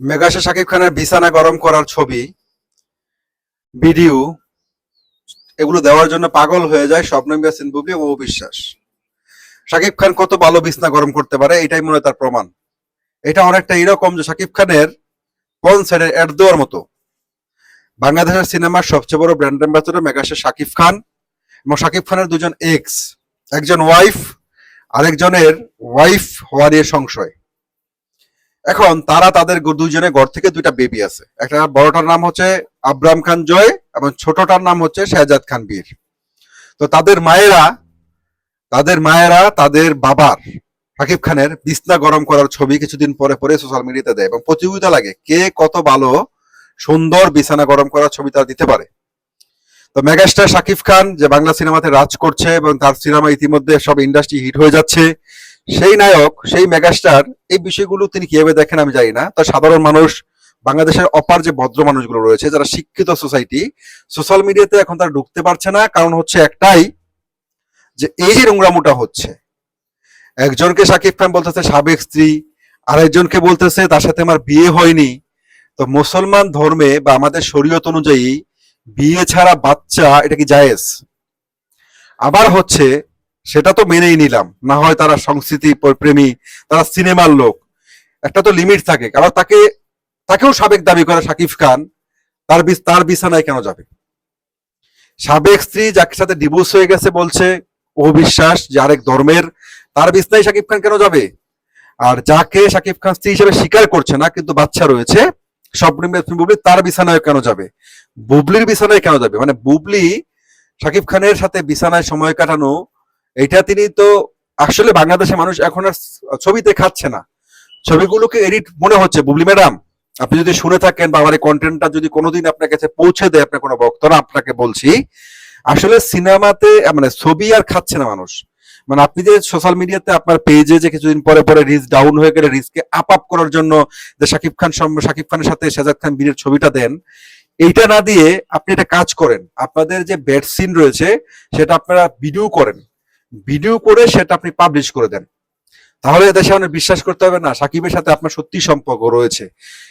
মেগাশা শাকিব খানের বিছানা গরম করার ছবি, ভিডিও, এগুলো দেওয়ার জন্য পাগল হয়ে যায় স্বপ্নম ইয়াসিন বুবলি ও বিশ্বাস শাকিব খান কত ভালো বিছনা গরম করতে পারে, এটাই মনে তার প্রমাণ। এটা অনেকটা এরকম যে শাকিব খানের কোন সাইডের অ্যাড দেওয়ার মতো। বাংলাদেশের সিনেমার সবচেয়ে বড় ব্র্যান্ড অ্যাম্বাসেডর মেগাশে শাকিব খান এবং শাকিব খানের দুজন এক্স একজন ওয়াইফ আরেকজনের ওয়াইফ হওয়ার সংশয়। এখন তারা তাদের দুইজনে ঘর থেকে দুইটা বেবি আছে। একটা বড়টার নাম হচ্ছে আব্রাম খান জয় এবং ছোটটার নাম হচ্ছে শাহজাদ খান বীর। তো তাদের মায়েরা তাদের মায়েরা তাদের বাবার শাকিব খানের বিছনা গরম করার ছবি কিছুদিন পরে পরে সোশ্যাল মিডিয়াতে দেয় এবং প্রতিযোগিতা লাগে কে কত ভালো, সুন্দর বিছানা গরম করার ছবি তারা দিতে পারে। তো মেগাস্টার শাকিব খান যে বাংলা সিনেমাতে রাজ করছে এবং তার সিনেমা ইতিমধ্যে সব ইন্ডাস্ট্রি হিট হয়ে যাচ্ছে। সেই নায়ক, সেই মেগাস্টার, এই বিষয়গুলো তিনি কীভাবে দেখেন আমি জানি না। তো সাধারণ মানুষ, বাংলাদেশের অপার যে ভদ্র মানুষগুলো রয়েছে, যারা শিক্ষিত সোসাইটি, সোশ্যাল মিডিয়াতে এখন তারা ঢুকতে পারছে না। কারণ হচ্ছে একটাই, যে এই যে নোংরামোটা হচ্ছে। একজনকে শাকিব খান বলতেছে সাবেক স্ত্রী, আরেকজনকে বলতেছে তার সাথে আমার বিয়ে হয়নি। তো মুসলমান ধর্মে বা আমাদের শরীয়ত অনুযায়ী বিয়ে ছাড়া বাচ্চা, এটা কি জায়েজ? আবার হচ্ছে সেটা তো মেনেই নিলাম। না হয় তারা সংস্কৃতি প্রেমী, তারা সিনেমার লোক। একটা তো লিমিট থাকে, কারণ তাকে, তাকেও সাবেক দাবি করে শাকিব খান, তার তার বিছানায় কেন যাবে? সাবেক স্ত্রী যাকে সাথে ডিভোর্স হয়ে গেছে বলছে, ও বিশ্বাস যে আরেক ধর্মের, তার বিছনায় শাকিব খান কেন যাবে? আর যাকে শাকিব খান স্ত্রী হিসেবে স্বীকার করছে না, কিন্তু বাচ্চা রয়েছে স্বপ্নিম বুবলি, তার বিছানায় কেন যাবে? বুবলির বিছানায় কেন যাবে? মানে বুবলি শাকিব খানের সাথে বিছানায় সময় কাটানো এটা তিনি তো আসলে বাংলাদেশের মানুষ এখন আর ছবিতে খাচ্ছে না। ছবিগুলোকে এডিট মনে হচ্ছে। বুবলি ম্যাডাম, আপনি যদি শুনে থাকেন বা আমার কন্টেন্টটা যদি কোনোদিন আপনার কাছে পৌঁছে দেয়, আপনার কোনো বক্তরা আপনাকে বলছি, আসলে সিনেমাতে মানে ছবি আর খাচ্ছে না মানুষ। মানে আপনি যে সোশ্যাল মিডিয়াতে আপনার পেজে যে কিছুদিন পরে পরে রিচ ডাউন হয়ে গেলে রিচকে আপ আপ করার জন্য যে শাকিব খান শাকিব খানের সাথে সাজাদ খান বীরের ছবিটা দেন, এইটা না দিয়ে আপনি এটা কাজ করেন। আপনাদের যে বেড সিন রয়েছে, সেটা আপনারা ভিডিও করেন। ভিডিও করে সেটা আপনি পাবলিশ করে দেন। তাহলে দেশে অনেক বিশ্বাস করতে হবে না, সাকিবের সাথে আপনার সত্যি সম্পর্ক রয়েছে।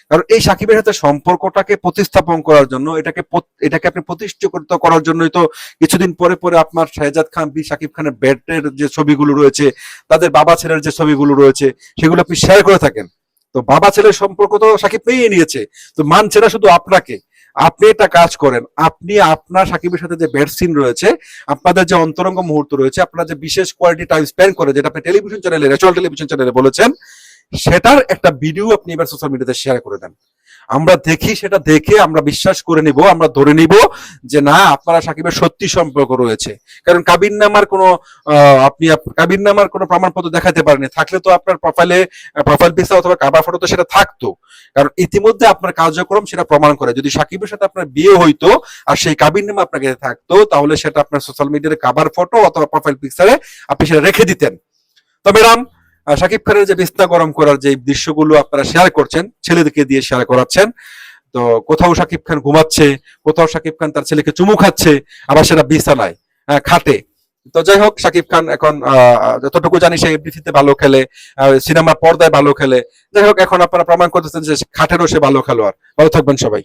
কারণ এই সাকিবের সাথে সম্পর্কটাকে প্রতিস্থাপন করার জন্য, এটাকে এটাকে আপনি প্রতিষ্ঠিত করার জন্যই তো কিছুদিন পরে পরে আপনার শাহজাদ খান, বি সাকিব খানের বেডের যে ছবিগুলো রয়েছে, তাদের বাবা ছেলের যে ছবিগুলো রয়েছে, সেগুলো আপনি শেয়ার করে থাকেন। তো বাবা ছেলের সম্পর্ক তো সাকিব পেয়ে নিয়েছে। তো মানছে না শুধু আপনাকে। আপনি এটা কাজ করেন, আপনি আপনার সাকিবের সাথে যে বেড সিন রয়েছে, আপনাদের যে অন্তরঙ্গ মুহূর্ত রয়েছে, আপনার যে বিশেষ কোয়ালিটি টাইম স্পেন্ড করে, যেটা আপনি টেলিভিশন চ্যানেলে ন্যাশনাল টেলিভিশন চ্যানেলে বলেছেন সেটার একটা ভিডিও আপনি এবার সোশ্যাল মিডিয়াতে শেয়ার করে দেন। আমরা দেখি, সেটা দেখে আমরা বিশ্বাস করে নিব, আমরা ধরে নিব যে না, আপনারা সাকিবের সত্যি সম্পর্ক রয়েছে। কারণ কাবিন নামার কোনো আপনি আপ- কাবিন নামার কোনো প্রমাণপত্র দেখাতে পারেনি থাকলে তো আপনার প্রোফাইলে প্রোফাইল পিসা অথবা কাবার ফটো তো সেটা থাকতো। কারণ ইতিমধ্যে আপনার কার্যক্রম সেটা প্রমাণ করে। যদি সাকিবের সাথে আপনার বিয়ে হইতো আর সেই কাবিন নামা আপনাকে থাকতো, তাহলে সেটা আপনার সোশ্যাল মিডিয়ার কাবার ফটো অথবা প্রোফাইল পিকচারে আপনি সেটা রেখে দিতেন। তো ম্যাডাম শাকিব খানের যে বিছনা গরম করার যে দৃশ্যগুলো আপনারা শেয়ার করছেন, ছেলেদেরকে দিয়ে শেয়ার করাচ্ছেন। তো কোথাও শাকিব খান ঘুমাচ্ছে, কোথাও শাকিব খান তার ছেলেকে চুমু খাচ্ছে, আবার সেটা বিছানায় খাটে। তো যাই হোক শাকিব খান এখন যতটুকু জানি সে এফডিসিতে ভালো খেলে সিনেমা পর্দায় ভালো খেলে। যাই হোক, এখন আপনারা প্রমাণ করতেছেন যে খাটেরও সে ভালো খেলোয়াড়। ভালো থাকবেন সবাই।